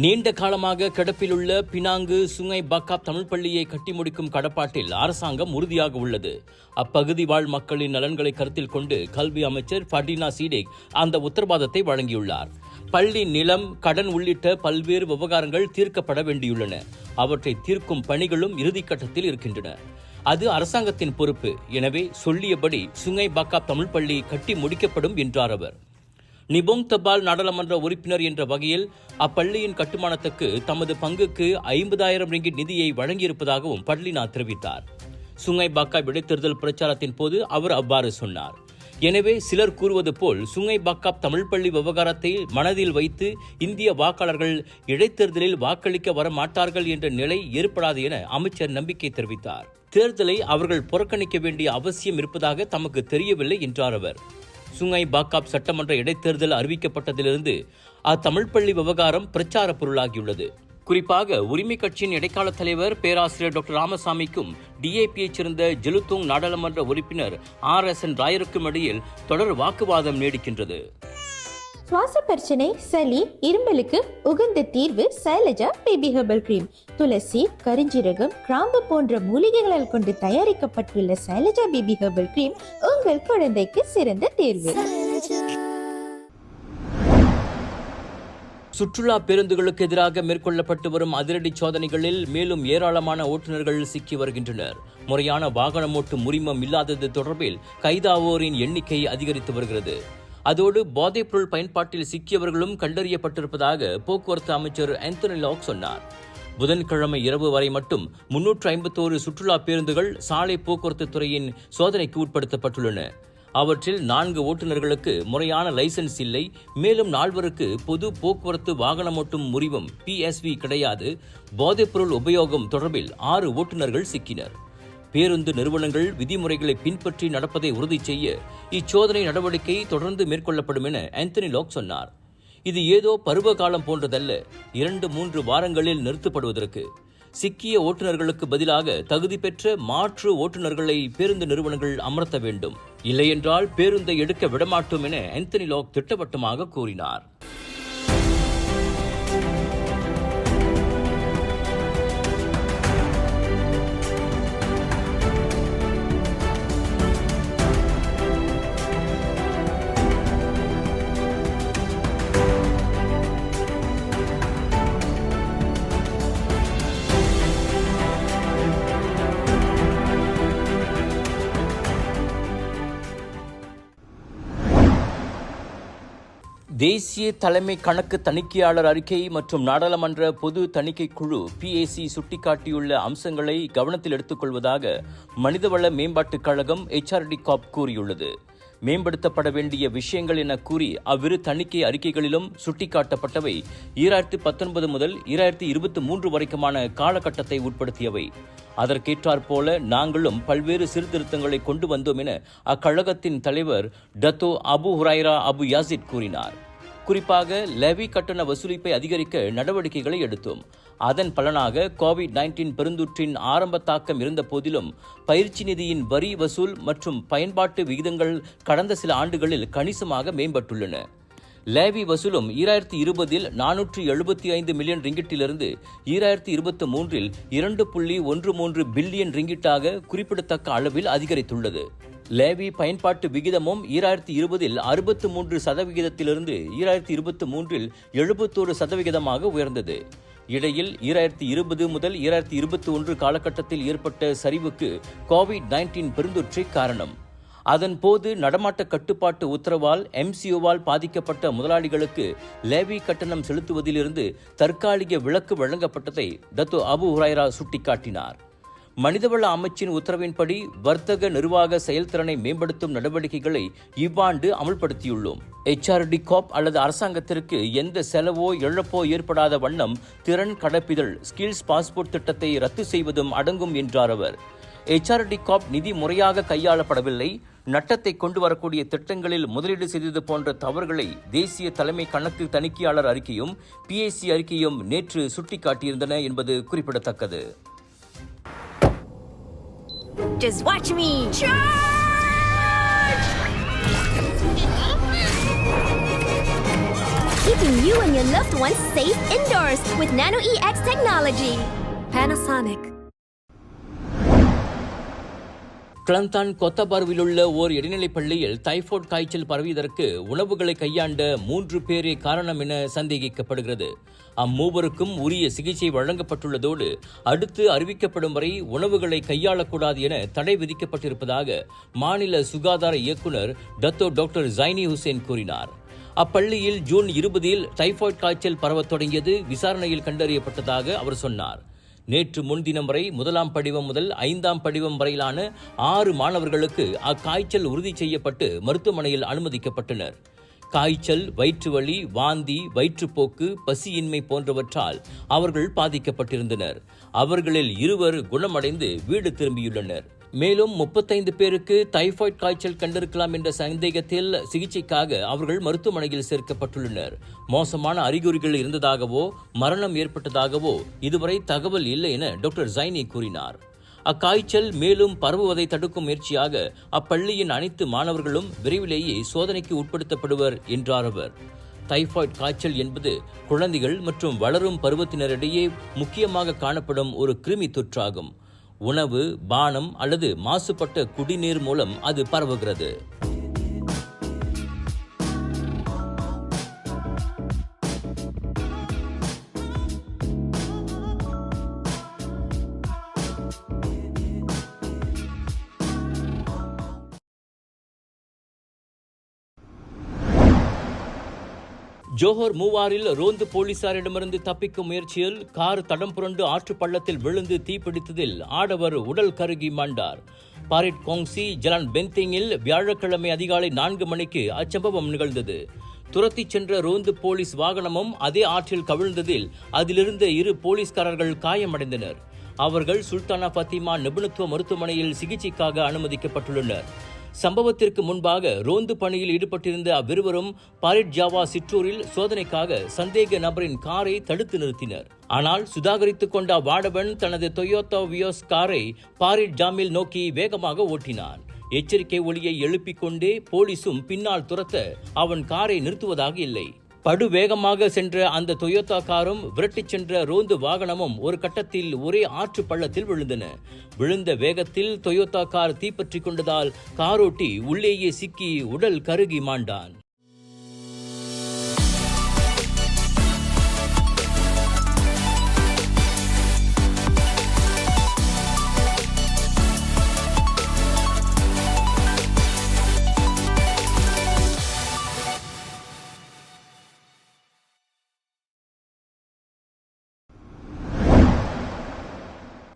நீண்ட காலமாக கிடப்பில் உள்ள பினாங்கு சுங்கை பக்காப் தமிழ் பள்ளியை கட்டி முடிக்கும் கடப்பாட்டில் அரசாங்கம் உறுதியாக உள்ளது. அப்பகுதி வாழ் மக்களின் நலன்களை கருத்தில் கொண்டு கல்வி அமைச்சர் ஃபடினா சீடேக் அந்த உத்தரவாதத்தை வழங்கியுள்ளார். பள்ளி நிலம் கடன் உள்ளிட்ட பல்வேறு விவகாரங்கள் தீர்க்கப்பட வேண்டியுள்ளன. அவற்றை தீர்க்கும் பணிகளும் இறுதிக்கட்டத்தில் இருக்கின்றன. அது அரசாங்கத்தின் பொறுப்பு. எனவே சொல்லியபடி சுங்கை பக்காப் தமிழ் பள்ளி கட்டி முடிக்கப்படும் என்றார் அவர். நிபோங் தபால் நாடாளுமன்ற உறுப்பினர் என்ற வகையில் அப்பள்ளியின் கட்டுமானத்துக்கு தமது பங்குக்கு ஐம்பதாயிரம் ரிங்கிட் நிதியை வழங்கியிருப்பதாகவும் பட்லினா தெரிவித்தார். சுங்கை பாக்கா இடைத்தேர்தல் பிரச்சாரத்தின் போது அவர் அவ்வாறு சொன்னார். எனவே சிலர் கூறுவது போல் சுங்கை பாக்காப் தமிழ் பள்ளி விவகாரத்தை மனதில் வைத்து இந்திய வாக்காளர்கள் இடைத்தேர்தலில் வாக்களிக்க வர மாட்டார்கள் என்ற நிலை ஏற்படாது என அமைச்சர் நம்பிக்கை தெரிவித்தார். தேர்தலை அவர்கள் புறக்கணிக்க வேண்டிய அவசியம் இருப்பதாக தமக்கு தெரியவில்லை என்றார் அவர். சுங்கை பாக்காப் சட்டமன்ற இடைத்தேர்தல் அறிவிக்கப்பட்டதிலிருந்து அத்தமிழ் பள்ளி விவகாரம் பிரச்சார பொருளாகியுள்ளது. குறிப்பாக உரிமை கட்சியின் இடைக்கால தலைவர் பேராசிரியர் டாக்டர் ராமசாமிக்கும் டிஏபியைச் சேர்ந்த ஜெலுத்தூங் நாடாளுமன்ற உறுப்பினர் ஆர் எஸ் என் ராயருக்கும் இடையில் தொடர் வாக்குவாதம் நீடிக்கின்றது. சுவாச பிரச்சனை சளி இருமலுக்கு உகந்த தீர்வு சைலஜா பேபி ஹெர்பல் கிரீம். துளசி கரிஞ்சீரகம் கிராம்பு போன்ற மூலிகைகளால் கொண்டு தயாரிக்கப்பட்டுள்ள சைலஜா பேபி ஹெர்பல் கிரீம் உங்கள் குழந்தைக்கு சிறந்த தேர்வு. சுற்றுலா பேருந்துகளுக்கு எதிராக மேற்கொள்ளப்பட்டு வரும் அதிரடி சோதனைகளில் மேலும் ஏராளமான ஓட்டுநர்கள் சிக்கி வருகின்றனர். முறையான வாகனம் ஓட்டும் உரிமம் இல்லாதது தொடர்பில் கைதாவோரின் எண்ணிக்கை அதிகரித்து வருகிறது. அதோடு போதைப்பொருள் பயன்பாட்டில் சிக்கியவர்களும் கண்டறியப்பட்டிருப்பதாக போக்குவரத்து அமைச்சர் ஆந்தனி லாக் சொன்னார். புதன்கிழமை இரவு வரை மட்டும் முன்னூற்று ஐம்பத்தோரு சுற்றுலா பேருந்துகள் சாலை போக்குவரத்து துறையின் சோதனைக்கு உட்படுத்தப்பட்டுள்ளன. அவற்றில் நான்கு ஓட்டுநர்களுக்கு முறையான லைசன்ஸ் இல்லை. மேலும் நால்வருக்கு பொது போக்குவரத்து வாகனம் ஓட்டும் முறிவும் பிஎஸ்வி கிடையாது. போதைப்பொருள் உபயோகம் தொடர்பில் ஆறு ஓட்டுநர்கள் சிக்கினர். பேருந்து நிறுவனங்கள் விதிமுறைகளை பின்பற்றி நடப்பதை உறுதி செய்ய இச்சோதனை நடவடிக்கை தொடர்ந்து மேற்கொள்ளப்படும் என ஆந்தனி லாக் சொன்னார். இது ஏதோ பருவ காலம் போன்றதல்ல இரண்டு மூன்று வாரங்களில் நிறுத்தப்படுவதற்கு. சிக்கிய ஓட்டுநர்களுக்கு பதிலாக தகுதி பெற்ற மாற்று ஓட்டுநர்களை பேருந்து நிறுவனங்கள் அமர்த்த வேண்டும். இல்லையென்றால் பேருந்தை எடுக்க விடமாட்டோம் என ஆந்தனி லாக் திட்டவட்டமாக கூறினார். தேசிய தலைமை கணக்கு தணிக்கையாளர் அறிக்கை மற்றும் நாடாளுமன்ற பொது தணிக்கை குழு பிஏசி சுட்டிக்காட்டியுள்ள அம்சங்களை கவனத்தில் எடுத்துக்கொள்வதாக மனிதவள மேம்பாட்டுக் கழகம் எச்ஆர்டி காப் கூறியுள்ளது. மேம்படுத்தப்பட வேண்டிய விஷயங்கள் என கூறி அவ்விரு தணிக்கை அறிக்கைகளிலும் சுட்டிக்காட்டப்பட்டவை ஈராயிரத்தி பத்தொன்பது முதல் ஈராயிரத்தி இருபத்தி மூன்று வரைக்குமான காலகட்டத்தை உட்படுத்தியவை. அதற்கேற்றாற்போல நாங்களும் பல்வேறு சீர்திருத்தங்களை கொண்டு வந்தோம் என அக்கழகத்தின் தலைவர் Dato Abu Hurairah Abu Yasid கூறினார். குறிப்பாக லெவி கட்டண வசூலிப்பை அதிகரிக்க நடவடிக்கைகளை எடுத்தோம். அதன் பலனாக கோவிட் நைன்டீன் பெருந்தொற்றின் ஆரம்ப தாக்கம் இருந்த போதிலும் பயிற்சி நிதியின் வரி வசூல் மற்றும் பயன்பாட்டு விகிதங்கள் கடந்த சில ஆண்டுகளில் கணிசமாக மேம்பட்டுள்ளன. லேவி வசூலும் ஈராயிரத்தி இருபதில் நானூற்றி எழுபத்தி ஐந்து மில்லியன் ரிங்கிட்டிலிருந்து ஈராயிரத்தி இருபத்தி மூன்றில் இரண்டு புள்ளி ஒன்று மூன்று பில்லியன் ரிங்கிட்டாக குறிப்பிடத்தக்க அளவில் அதிகரித்துள்ளது. லேவி பயன்பாட்டு விகிதமும் ஈராயிரத்தி இருபதில் அறுபத்து மூன்று சதவிகிதத்திலிருந்து ஈராயிரத்தி இருபத்தி மூன்றில் எழுபத்தோரு சதவிகிதமாக உயர்ந்தது. இடையில் ஈராயிரத்தி இருபது முதல் ஈராயிரத்தி இருபத்தி ஒன்று காலகட்டத்தில் ஏற்பட்ட சரிவுக்கு கோவிட் நைன்டீன் பெருந்தொற்றே காரணம். அதன் போது நடமாட்ட கட்டுப்பாட்டு உத்தரவால் எம்சிஓவால் பாதிக்கப்பட்ட முதலாளிகளுக்கு லேவி கட்டணம் செலுத்துவதிலிருந்து தற்காலிக விலக்கு வழங்கப்பட்டதை தத்து அபு ஹுரைரா சுட்டிக்காட்டினார். மனிதவள அமைச்சின் உத்தரவின்படி வர்த்தக நிர்வாக செயல்திறனை மேம்படுத்தும் நடவடிக்கைகளை இவ்வாண்டு அமல்படுத்தியுள்ளோம். எச்ஆர்டி காப் அல்லது அரசாங்கத்திற்கு எந்த செலவோ இழப்போ ஏற்படாத வண்ணம் திறன் கடப்பிதழ் ஸ்கில்ஸ் பாஸ்போர்ட் திட்டத்தை ரத்து செய்வதும் அடங்கும் என்றார் அவர். எச்ஆர்டி காப் நிதி முறையாக கையாளப்படவில்லை. நட்டத்தை கொண்டு வரக்கூடிய திட்டங்களில் முதலீடு செய்தது போன்ற தவறுகளை தேசிய தலைமை கணக்கு தணிக்கையாளர் அறிக்கையும் பிஏசி அறிக்கையும் நேற்று சுட்டிக்காட்டியிருந்தன என்பது குறிப்பிடத்தக்கது. Just watch me! keeping you and your loved ones safe indoors with Nano EX technology. Panasonic. கிளந்தான் கொத்தபார்வில் உள்ள ஓர் இடைநிலைப் பள்ளியில் டைபாய்டு காய்ச்சல் பரவியதற்கு உணவுகளை கையாண்ட மூன்று பேரே காரணம் என சந்தேகிக்கப்படுகிறது. அம்மூவருக்கும் உரிய சிகிச்சை வழங்கப்பட்டுள்ளதோடு அடுத்து அறிவிக்கப்படும் வரை உணவுகளை கையாளக்கூடாது என தடை விதிக்கப்பட்டிருப்பதாக மாநில சுகாதார இயக்குனர் டத்தோ டாக்டர் ஜைனி ஹுசேன் கூறினார். அப்பள்ளியில் ஜூன் இருபதில் டைஃபாய்டு காய்ச்சல் பரவத் தொடங்கியது விசாரணையில் கண்டறியப்பட்டதாக அவர் சொன்னார். நேற்று முன்தினம் வரை முதலாம் படிவம் முதல் ஐந்தாம் படிவம் வரையிலான ஆறு மாணவர்களுக்கு அக்காய்ச்சல் உறுதி செய்யப்பட்டு மருத்துவமனையில் அனுமதிக்கப்பட்டனர். காய்ச்சல் வயிற்றுவலி வாந்தி வயிற்றுப்போக்கு பசியின்மை போன்றவற்றால் அவர்கள் பாதிக்கப்பட்டிருந்தனர். அவர்களில் இருவர் குணமடைந்து வீடு திரும்பியுள்ளனர். மேலும் முப்பத்தைந்து பேருக்கு டைஃபாய்டு காய்ச்சல் கண்டிருக்கலாம் என்ற சந்தேகத்தில் சிகிச்சைக்காக அவர்கள் மருத்துவமனையில் சேர்க்கப்பட்டுள்ளனர். மோசமான அறிகுறிகள் இருந்ததாகவோ மரணம் ஏற்பட்டதாகவோ இதுவரை தகவல் இல்லை என டாக்டர் ஜைனி கூறினார். அக்காய்ச்சல் மேலும் பரவுவதை தடுக்கும் முயற்சியாக அப்பள்ளியின் அனைத்து மாணவர்களும் விரைவிலேயே சோதனைக்கு உட்படுத்தப்படுவர் என்றார் அவர். டைபாய்டு காய்ச்சல் என்பது குழந்தைகள் மற்றும் வளரும் பருவத்தினரிடையே முக்கியமாக காணப்படும் ஒரு கிருமி தொற்றாகும். உணவு பானம் அல்லது மாசுபட்ட குடிநீர் மூலம் அது பரவுகிறது. ஜோஹர் மூவாரில் ரோந்து போலீசாரிடமிருந்து தப்பிக்கும் முயற்சியில் கார் தடம் புரண்டு ஆற்று பள்ளத்தில் விழுந்து தீப்பிடித்ததில் ஆடவர் உடல் கருகி மாண்டார். பாரிட் கோங்சி ஜலான் பென்திங்கில் வியாழக்கிழமை அதிகாலை நான்கு மணிக்கு அச்சம்பவம் நிகழ்ந்தது. துரத்திச் சென்ற ரோந்து போலீஸ் வாகனமும் அதே ஆற்றில் கவிழ்ந்ததில் அதிலிருந்த இரு போலீஸ்காரர்கள் காயமடைந்தனர். அவர்கள் சுல்தானா ஃபத்திமா நிபுணத்துவ மருத்துவமனையில் சிகிச்சைக்காக அனுமதிக்கப்பட்டுள்ளனர். சம்பவத்திற்கு முன்பாக ரோந்து பணியில் ஈடுபட்டிருந்த அவ்விருவரும் பாரிட் ஜாவா சிற்றூரில் சோதனைக்காக சந்தேக நபரின் காரை தடுத்து நிறுத்தினர். ஆனால் சுதாகரித்துக் கொண்ட வாடவன் தனது டொயோட்டோ வியோஸ் காரை பாரிட் ஜாமில் நோக்கி வேகமாக ஓட்டினான். எச்சரிக்கை ஒளியை எழுப்பிக் கொண்டே போலீசும் பின்னால் துரத்த அவன் காரை நிறுத்துவதாக இல்லை. படுவேகமாக சென்ற அந்த டொயோட்டா காரும் விரட்டிச் சென்ற ரோந்து வாகனமும் ஒரு கட்டத்தில் ஒரே ஆற்று பள்ளத்தில் விழுந்தன. விழுந்த வேகத்தில் டொயோட்டா கார் தீப்பற்றிக் கொண்டதால் காரோட்டி உள்ளேயே சிக்கி உடல் கருகி மாண்டான்.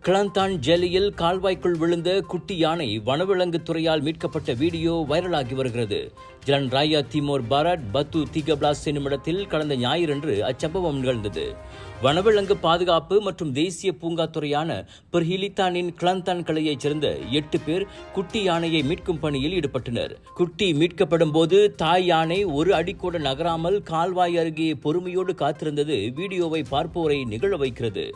கிளந்தான் ஜெல்லியில் கால்வாய்க்குள் விழுந்த குட்டி யானை வனவிலங்கு துறையால் மீட்கப்பட்ட வீடியோ வைரலாகி வருகிறது. ஜலன் ராயா திமோர் பாரட் பத்து திகப்லாஸ் என்னும் இடத்தில் கடந்த ஞாயிறன்று அச்சம்பவம் நிகழ்ந்தது. வனவிலங்கு பாதுகாப்பு மற்றும் தேசிய பூங்கா துறையான பிர்ஹிலித்தானின் கிளந்தான் கலையைச் சேர்ந்த எட்டு பேர் குட்டி யானையை மீட்கும் பணியில் ஈடுபட்டனர். குட்டி மீட்கப்படும் போது தாய் யானை ஒரு அடி கூட நகராமல் கால்வாய் அருகே பொறுமையோடு காத்திருந்தது வீடியோவை பார்ப்போரை நிகழ வைக்கிறது.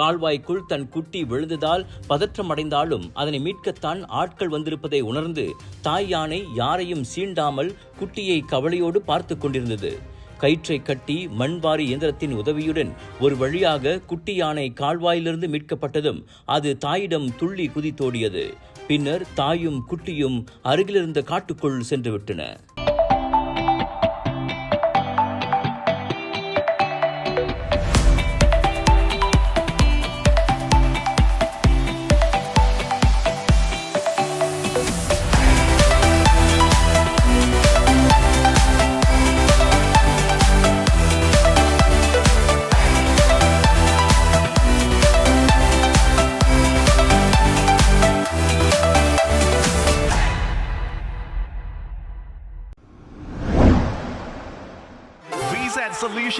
கால்வாய்க்குள் தன் குட்டி விழுந்ததால் பதற்றம் அடைந்தாலும் அதனை மீட்கத்தான் ஆட்கள் வந்திருப்பதை உணர்ந்து தாய் யானை யாரையும் சீண்டாமல் குட்டியை கவலையோடு பார்த்து கொண்டிருந்தது. கயிற்றை கட்டி மண்வாரி இயந்திரத்தின் உதவியுடன் ஒரு வழியாக குட்டி யானை கால்வாயிலிருந்து மீட்கப்பட்டதும் அது தாயிடம் துள்ளி குதித்தோடியது. பின்னர் தாயும் குட்டியும் அருகிலிருந்த காட்டுக்குள் சென்று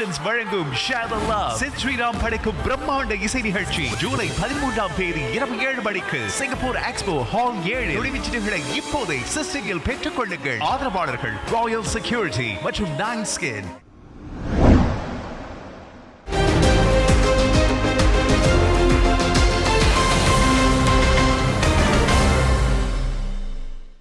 Solutions வழங்கும் Share ஸ்ரீராம் படைக்கும் பிரம்மாண்ட இசை நிகழ்ச்சி. ஜூலை பதிமூன்றாம் தேதி இரவு ஏழு மணிக்கு சிங்கப்பூர் எக்ஸ்போ ஹால் ஏழு நுழைவுச்சீட்டுகளை இப்போதே சிஸ்டிங்கில் பெற்றுக் கொள்ளுங்கள். ஆதரவாளர்கள் ராயல் செக்யூரிட்டி மற்றும் நைன் ஸ்கின்